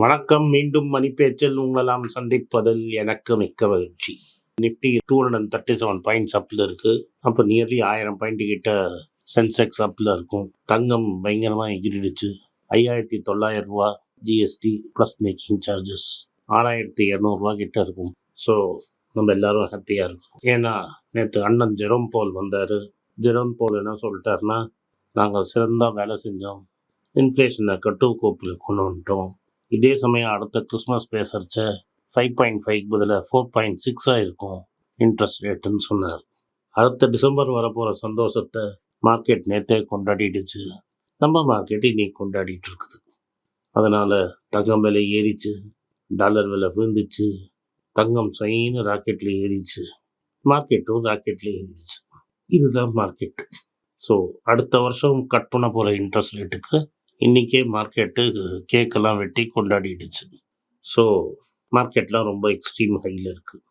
வணக்கம் மீண்டும் மணிப்பேச்சில் உங்களெல்லாம் சந்திப்பதில் எனக்கு மிக்க மகிழ்ச்சி. Nifty two hundred and thirty seven points அப்பில் இருக்குது அப்போ நியர்லி ஆயிரம் பாயிண்ட் கிட்ட சென்செக்ஸ் அப்பில் இருக்கும். தங்கம் பயங்கரமாக எகிரிடுச்சு. ஐயாயிரத்தி தொள்ளாயிரம் ரூபா ஜிஎஸ்டி ப்ளஸ் மேக்கிங் சார்ஜஸ் ஆறாயிரத்தி இரநூறுவா கிட்ட இருக்கும். ஸோ நம்ம எல்லாரும் ஹாப்பியாக இருக்கும். ஏன்னா நேற்று அண்ணன் ஜெரோம் போல் வந்தார். ஜெரோம் போல் என்ன சொல்லிட்டாருன்னா நாங்கள் சிறந்தா வேலை செஞ்சோம். இன்ஃப்ளேஷனை கட்டுக்கோப்பில் கொண்டு வந்துட்டோம். இதே சமயம் அடுத்த கிறிஸ்மஸ் பேசுறச்ச ஃபைவ் பாயிண்ட் ஃபைவ் பதிலாக ஃபோர் பாயிண்ட் சிக்ஸாக இருக்கும் இன்ட்ரெஸ்ட் ரேட்டுன்னு சொன்னார். அடுத்த டிசம்பர் வரப்போகிற சந்தோஷத்தை மார்க்கெட் நேற்றே கொண்டாடிடுச்சு. நம்ம மார்க்கெட் இன்னைக்கு கொண்டாடிட்டு இருக்குது அதனால் தங்கம் விலை ஏறிச்சு டாலர் விலை விழுந்துச்சு தங்கம் சைன்னு ராக்கெட்டில் ஏறிச்சு மார்க்கெட்டும் ராக்கெட்டில் ஏறிடுச்சு. இதுதான் மார்க்கெட்டு ஸோ அடுத்த வருஷம் கட் பண்ண போகிற இன்ட்ரெஸ்ட் ரேட்டுக்கு இன்றைக்கே மார்க்கெட்டு கேக்கெல்லாம் வெட்டி கொண்டாடிடுச்சு. ஸோ மார்க்கெட்லாம் ரொம்ப எக்ஸ்ட்ரீம் ஹையில் இருக்குது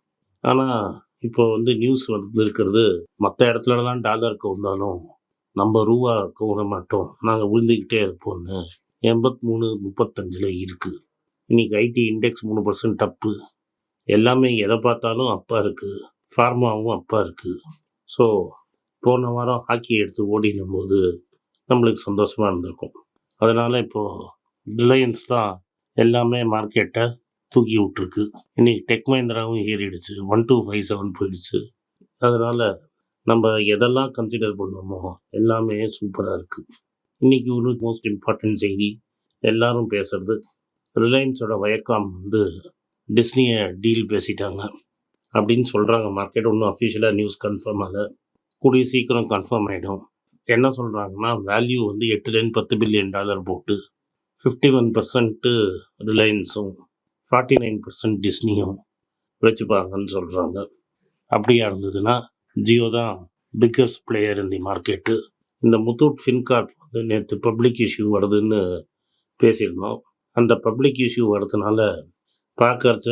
ஆனால் இப்போ வந்து நியூஸ் வந்து இருக்கிறது மற்ற இடத்துலலாம் டாலருக்கு வந்தாலும் நம்ம ரூபா கவுர மாட்டோம். நாங்கள் விழுந்துக்கிட்டே இருப்போம்னு எண்பத்தி மூணு முப்பத்தஞ்சில் இருக்குது இன்றைக்கி ஐடி இண்டெக்ஸ் மூணு பர்சன்ட் அப்பு எல்லாமே எதை பார்த்தாலும் அப்பா இருக்குது ஃபார்மாவும் அப்பா இருக்குது ஸோ போன வாரம் ஹாக்கி எடுத்து ஓடினும் போது நம்மளுக்கு சந்தோஷமாக இருந்திருக்கும். அதனால் இப்போது ரிலையன்ஸ் தான் எல்லாமே மார்க்கெட்டை தூக்கி விட்ருக்கு இன்றைக்கி டெக் மஹிந்திராவும் ஏறிடுச்சு. ஒன் டூ ஃபைவ் செவன் போயிடுச்சு. அதனால் நம்ம எதெல்லாம் கன்சிடர் பண்ணோமோ எல்லாமே சூப்பராக இருக்குது இன்றைக்கி ஒரு மோஸ்ட் இம்பார்ட்டன்ட் செய்தி எல்லாரும் பேசுறது ரிலையன்ஸோட வயக்காம் வந்து டிஸ்னியை டீல் பேசிட்டாங்க. அப்படின்னு சொல்கிறாங்க மார்க்கெட் ஒன்றும் அஃபிஷியலாக நியூஸ் கன்ஃபார்ம் ஆகலை. கூடிய சீக்கிரம் கன்ஃபார்ம் ஆகிடும் என்ன சொல்கிறாங்கன்னா வேல்யூ வந்து எட்டுலேருந்து பத்து பில்லியன் டாலர் போட்டு ஃபிஃப்டி ஒன் பர்சன்ட்டு ரிலையன்ஸும் ஃபார்ட்டி நைன் பர்சன்ட் டிஸ்னியும் வச்சுப்பாங்கன்னு சொல்கிறாங்க அப்படியா இருந்ததுன்னா ஜியோ தான் பிக்கஸ்ட் பிளேயர் இந்த மார்க்கெட்டு இந்த முத்தூட் ஃபின்கார்ட் வந்து நேற்று பப்ளிக் இஷ்யூ வருதுன்னு பேசியிருந்தோம். அந்த பப்ளிக் இஷ்யூ வரதுனால பார்க்கறச்ச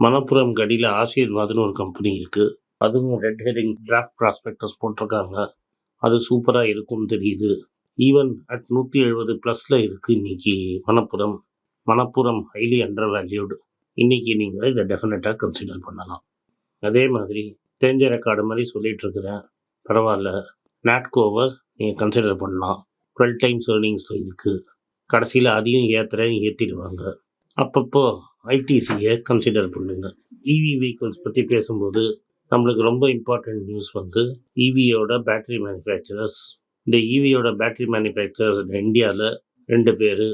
மணப்புறம் கடியில் ஆசீர்வாதுன்னு ஒரு கம்பெனி இருக்குது அதுவும் ரெட் ஹெரிங் டிராஃப்ட் ப்ராஸ்பெக்டர்ஸ் போட்டிருக்காங்க. அது சூப்பராக இருக்கும்னு தெரியுது. ஈவன் அட் நூற்றி எழுபது ப்ளஸில் இருக்குது இன்றைக்கி Manappuram Manappuram highly undervalued இன்றைக்கி நீங்கள் இதை டெஃபினட்டாக கன்சிடர் பண்ணலாம். அதே மாதிரி தெரிஞ்ச ரெக்கார்டு மாதிரி சொல்லிகிட்ருக்கிறேன் பரவாயில்ல. நாட்கோவை நீங்கள் கன்சிடர் பண்ணலாம். டுவெல் டைம்ஸ் ஏர்னிங்ஸில் இருக்குது கடைசியில் அதையும் ஏற்றுறேன் ஏற்றிடுவாங்க அப்பப்போ ஐடிசியை கன்சிடர் பண்ணுங்கள் இவி வெஹிக்கிள்ஸ் பற்றி பேசும்போது நம்மளுக்கு ரொம்ப இம்பார்ட்டண்ட் நியூஸ் வந்து ஈவியோட பேட்டரி மேனுஃபேக்சரர்ஸ் இந்த ஈவியோட பேட்டரி மேனுஃபேக்சரர்ஸ் இந்தியாவில் ரெண்டு பேர்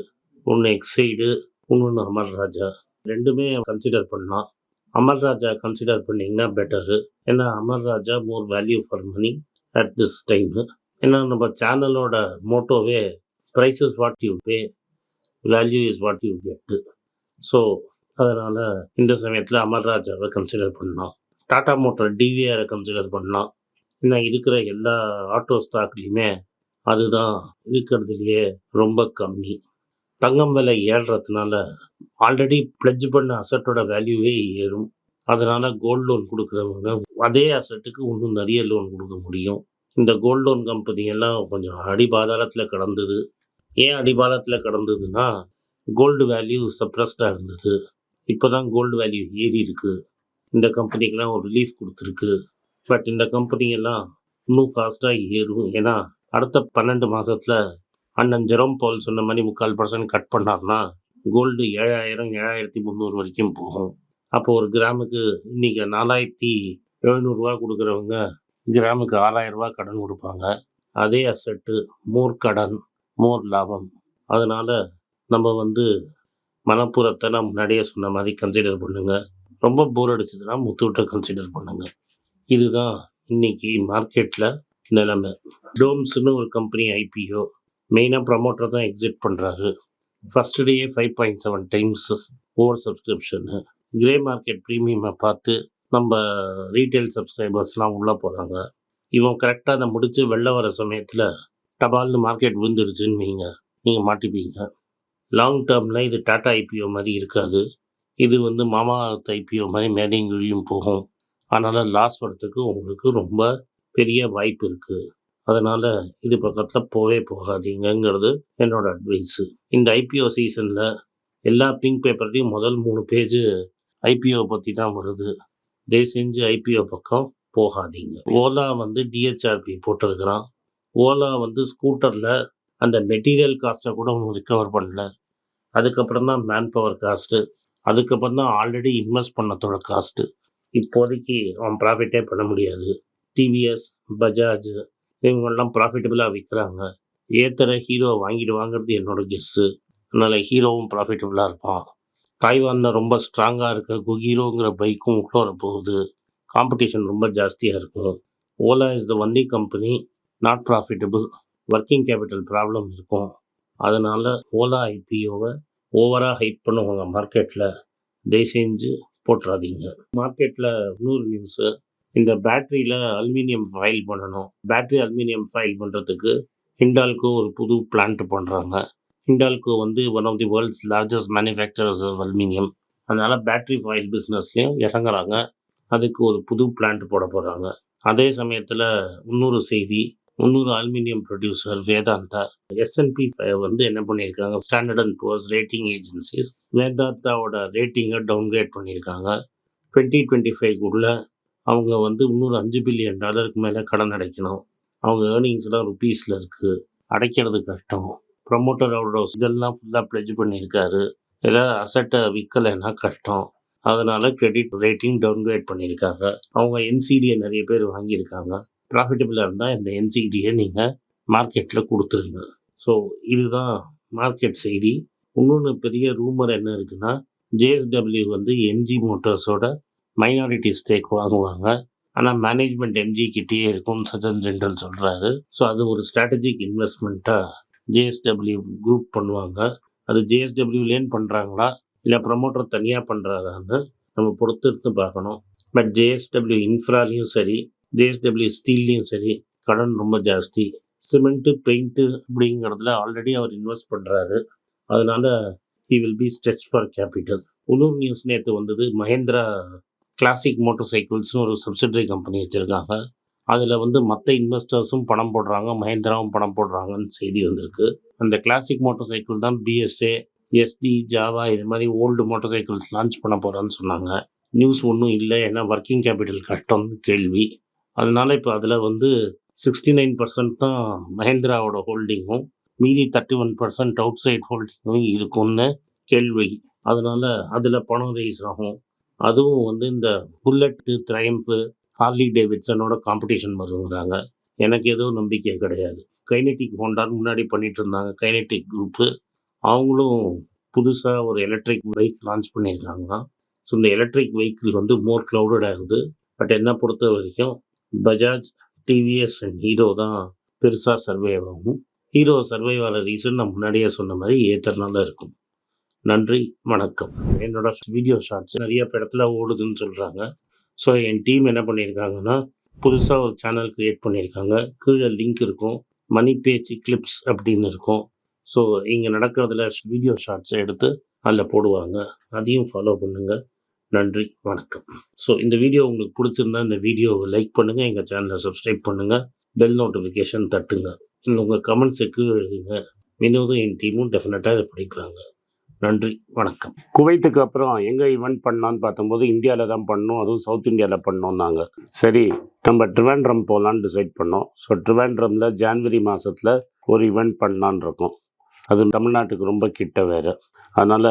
ஒன்று எக்ஸைடு இன்னொன்று அமர்ராஜா ரெண்டுமே கன்சிடர் பண்ணலாம் அமர்ராஜா கன்சிடர் பண்ணிங்கன்னா பெட்டரு ஏன்னா Amara Raja more value for money at this time ஏன்னா நம்ம சேனலோட மோட்டோவே price is what you pay value is what you get so அதனால் இந்த சமயத்தில் அமர்ராஜாவை கன்சிடர் பண்ணலாம் டாடா மோட்டர் டிவிஆரை கன்சிடர் பண்ணலாம் இன்னும் இருக்கிற எல்லா ஆட்டோ ஸ்டாக்லேயுமே அதுதான் இருக்கிறதுலையே ரொம்ப கம்மி. தங்கம் விலை ஏறுறதுனால ஆல்ரெடி பிளட்ஜ் பண்ண அசட்டோட வேல்யூவே ஏறும். அதனால் கோல்டு லோன் கொடுக்குறவங்க அதே அசட்டுக்கு இன்னும் நிறைய லோன் கொடுக்க முடியும். இந்த கோல்டு லோன் கம்பெனி எல்லாம் கொஞ்சம் அடிபாதாளத்தில் கடந்தது. ஏன் அடிபாதாளத்தில் கடந்ததுன்னா கோல்டு வேல்யூ சப்ரஸ்டாக இருந்தது. இப்போ தான் கோல்டு வேல்யூ ஏறி இருக்குது இந்த கம்பெனிக்கெலாம் ஒரு ரிலீஃப் கொடுத்துருக்கு. பட் இந்த கம்பெனியெல்லாம் இன்னும் ஃபாஸ்ட்டாக ஏறும். ஏன்னா அடுத்த பன்னெண்டு மாதத்தில் அண்ணன் ஜெரம் பால் சொன்ன மாதிரி முக்கால் பர்சன்ட் கட் பண்ணார்னா கோல்டு ஏழாயிரம் ஏழாயிரத்தி முந்நூறு வரைக்கும் போகும். அப்போ ஒரு கிராமுக்கு இன்றைக்கி நாலாயிரத்தி எழுநூறுரூவா கொடுக்குறவங்க கிராமுக்கு ஆறாயிரரூவா கடன் கொடுப்பாங்க. அதே அசட்டு மோர் கடன் மோர் லாபம். அதனால் நம்ம வந்து மனப்புறத்தை நான் முன்னாடியே சொன்ன மாதிரி கன்சிடர் பண்ணுங்கள் ரொம்ப போர் அடிச்சதுன்னா முத்தூட்டை கன்சிடர் பண்ணுங்க. இதுதான் இன்னைக்கு மார்க்கெட்டில் நிலைமை. டோம்ஸ்னு ஒரு கம்பெனி ஐபிஓ மெயினாக ப்ரமோட்டர் தான் எக்ஸிட் பண்ணுறாரு first டேயே five point seven times over subscription grey market ப்ரீமியமை பார்த்து நம்ம ரீட்டைல் சப்ஸ்கிரைபர்ஸ்லாம் உள்ளே போகிறாங்க இவன் கரெக்டாக அதை முடித்து வெளில வர சமயத்தில் டபால்னு மார்க்கெட் விழுந்துருச்சுன்னு வைங்க. நீங்கள் மாட்டிப்பீங்க. லாங் டேர்மில் இது டாட்டா ஐபிஓ மாதிரி இருக்காது. இது வந்து மாமா ஐபிஓ மாதிரி மேலேயும் கீழியும் போகும். அதனால் லாஸ் வரத்துக்கு உங்களுக்கு ரொம்ப பெரிய வாய்ப்பு இருக்குது அதனால் இது பக்கத்தில் போவே போகாதீங்கங்கிறது என்னோட அட்வைஸு இந்த ஐபிஓ சீசனில் எல்லா பிங்க் பேப்பர்லேயும் முதல் மூணு பேஜு ஐபிஓ பற்றி தான் வருது. தயவு செஞ்சு ஐபிஓ பக்கம் போகாதீங்க. ஓலா வந்து டிஹெச்ஆர்பி போட்டிருக்கிறான். ஓலா வந்து ஸ்கூட்டரில் அந்த மெட்டீரியல் காஸ்ட்டை கூட ஒன்றும் ரிக்கவர் பண்ணல. அதுக்கப்புறம் தான் மேன் பவர் காஸ்ட்டு அதுக்கப்புறம் தான் ஆல்ரெடி இன்வெஸ்ட் பண்ணதோட காஸ்ட்டு இப்போதைக்கு அவன் ப்ராஃபிட்டே பண்ண முடியாது. டிவிஎஸ் பஜாஜ் இவங்கெல்லாம் ப்ராஃபிட்டபுளாக விற்கிறாங்க ஏத்தர ஹீரோ வாங்கிடுவாங்கிறது என்னோட கெஸ்ஸு அதனால் ஹீரோவும் ப்ராஃபிட்டபுளாக இருப்பான். தாய்வானில் ரொம்ப ஸ்ட்ராங்காக இருக்க குஹீரோங்கிற பைக்கும் உள்ள வர போகுது காம்படிஷன் ரொம்ப ஜாஸ்தியாக இருக்கும். Ola is the only company not profitable working capital problem இருக்கும். அதனால் ஓலா ஐபிஓவை ஓவராக ஹைட் பண்ணுவாங்க மார்க்கெட்டில் தயவு செஞ்சு போட்டுறாதீங்க. மார்க்கெட்டில் நூறு நியூஸு இந்த பேட்டரியில் அலுமினியம் ஃபைல் பண்ணணும். பேட்டரி அலுமினியம் ஃபைல் பண்ணுறதுக்கு ஹிண்டால்கோ ஒரு புது பிளான்ட் பண்ணுறாங்க ஹிண்டால்கோ வந்து one of the world's largest manufacturers of aluminium அதனால் பேட்டரி ஃபைல் பிஸ்னஸ்லேயும் இறங்குறாங்க. அதுக்கு ஒரு புது பிளான்ட் போட போகிறாங்க அதே சமயத்தில் இன்னொரு செய்தி முந்நூறு அலுமினியம் ப்ரொடியூசர் வேதாந்தா எஸ்என்பி வந்து என்ன பண்ணியிருக்காங்க? Standard and Poor's rating agencies வேதாந்தாவோட ரேட்டிங்கை டவுன்கிரேட் பண்ணியிருக்காங்க. டுவெண்ட்டி டுவெண்ட்டி ஃபைவ்க்குள்ள அவங்க வந்து இன்னொரு அஞ்சு பில்லியன் டாலருக்கு மேலே கடன் அடைக்கணும். அவங்க ஏர்னிங்ஸ்லாம் ருபீஸில் இருக்குது அடைக்கிறது கஷ்டம். ப்ரமோட்டரோட இதெல்லாம் ஃபுல்லாக ப்ளெஜ் பண்ணியிருக்காரு. ஏதாவது அசட்டை விற்கலைன்னா கஷ்டம். அதனால் கிரெடிட் ரேட்டிங் டவுன்கிரேட் பண்ணியிருக்காங்க. அவங்க என்சிடியை நிறைய பேர் வாங்கியிருக்காங்க. ப்ராஃபிட்டபிளாக இருந்தால் இந்த என்சிடியை நீங்கள் மார்க்கெட்டில் கொடுத்துருங்க. ஸோ இதுதான் மார்க்கெட் செய்தி. இன்னொன்று பெரிய ரூமர் என்ன இருக்குன்னா ஜேஎஸ்டபிள்யூ வந்து எம்ஜி மோட்டார்ஸோட மைனாரிட்டி ஸ்டேக் வாங்குவாங்க. ஆனால் மேனேஜ்மெண்ட் எம்ஜி கிட்டேயே இருக்கும்னு சஜன் ஜெண்டல் சொல்கிறாரு ஸோ அது ஒரு ஸ்ட்ராட்டஜிக் இன்வெஸ்ட்மெண்ட்டாக ஜேஎஸ்டபிள்யூ குரூப் பண்ணுவாங்க. அது ஜேஎஸ்டபிள்யூலேன்னு பண்ணுறாங்களா இல்லை ப்ரமோட்டர் தனியாக பண்ணுறாரான்னு நம்ம பொறுத்து எடுத்து பார்க்கணும் பட் ஜேஎஸ்டபிள்யூ இன்ஃப்ராலையும் சரி ஜேஎஸ்டபிள்யூ ஸ்டீல்லையும் சரி கடன் ரொம்ப ஜாஸ்தி. சிமெண்ட்டு பெயிண்ட்டு அப்படிங்கிறதுல ஆல்ரெடி அவர் இன்வெஸ்ட் பண்ணுறாரு அதனால் he will be stretch for capital உள்ளூர் நியூஸ் நேற்று வந்தது மஹேந்திரா கிளாசிக் மோட்டர் சைக்கிள்ஸ்னு ஒரு சப்சிடரி கம்பெனி வச்சுருக்காங்க. அதில் வந்து மற்ற இன்வெஸ்டர்ஸும் பணம் போடுறாங்க மஹேந்திராவும் பணம் போடுறாங்கன்னு செய்தி வந்திருக்கு. அந்த கிளாசிக் மோட்டார் சைக்கிள் தான் பிஎஸ்ஏ எஸ்டி ஜாவா இது மாதிரி ஓல்டு மோட்டர் சைக்கிள்ஸ் லான்ச் பண்ண போகிறான்னு சொன்னாங்க. நியூஸ் ஒன்றும் இல்லை ஏன்னா ஒர்க்கிங் கேபிட்டல் கஷ்டம்னு கேள்வி. அதனால் இப்போ அதில் வந்து சிக்ஸ்டி நைன் பர்சன்ட் தான் மஹேந்திராவோட ஹோல்டிங்கும் மீதி thirty one percent outside ஹோல்டிங்கும் இருக்கும்னு கேள்வி. அதனால் அதில் பணம் ரைஸ் ஆகும். அதுவும் வந்து இந்த புல்லட்டு த்ரையம்ஃபு ஹார்லி டேவிட்சனோட காம்படிஷன் வருங்கிறாங்க. எனக்கு எதுவும் நம்பிக்கை கிடையாது. கைனெட்டிக் ஹோண்டான்னு முன்னாடி பண்ணிட்டு இருந்தாங்க. கைனெட்டிக் குரூப்பு அவங்களும் புதுசாக ஒரு எலக்ட்ரிக் பைக் லான்ச் பண்ணியிருக்காங்க ஸோ இந்த எலக்ட்ரிக் வெஹிக்கிள் வந்து மோர் க்ளவுடட் ஆகுது. பட் என்னை பொறுத்த வரைக்கும் பஜாஜ் டிவிஎஸ் அண்ட் ஹீரோ தான் பெருசாக சர்வே ஆகும். ஹீரோ சர்வை ஆகிற ரீசன் நான் முன்னாடியே சொன்ன மாதிரி ஏத்தர்னால இருக்கும். நன்றி வணக்கம். என்னோட வீடியோ ஷார்ட்ஸ் நிறைய இடத்துல ஓடுதுன்னு சொல்கிறாங்க ஸோ என் டீம் என்ன பண்ணியிருக்காங்கன்னா புதுசாக ஒரு சேனல் க்ரியேட் பண்ணியிருக்காங்க கீழே லிங்க் இருக்கும். மணி பேச்சு கிளிப்ஸ் அப்படின்னு இருக்கும். ஸோ இங்கே நடக்கிறதுல வீடியோ ஷார்ட்ஸை எடுத்து அதில் போடுவாங்க. அதையும் ஃபாலோ பண்ணுங்கள் நன்றி வணக்கம். ஸோ இந்த வீடியோ உங்களுக்கு பிடிச்சிருந்தா இந்த வீடியோவை லைக் பண்ணுங்கள் எங்கள் சேனலை சப்ஸ்கிரைப் பண்ணுங்கள் பெல் நோட்டிஃபிகேஷன் தட்டுங்க. இல்லை உங்கள் கமெண்ட்ஸுக்கு எழுதுங்க வினோதும் என் டீமும் டெஃபினட்டாக இதை படிப்பாங்க. நன்றி வணக்கம். குவைத்துக்கு அப்புறம் எங்கே ஈவெண்ட் பண்ணான்னு பார்த்தம்போது இந்தியாவில் தான் பண்ணோம் அதுவும் சவுத் இந்தியாவில் பண்ணோம்னாங்க சரி நம்ம ட்ரிவாண்ட்ரம் போகலான்னு டிசைட் பண்ணோம். ஸோ ட்ரிவாண்ட்ரமில் ஜான்வரி மாதத்தில் ஒரு ஈவெண்ட் பண்ணலான் இருக்கோம். அது தமிழ்நாட்டுக்கு ரொம்ப கிட்ட வேறு. அதனால்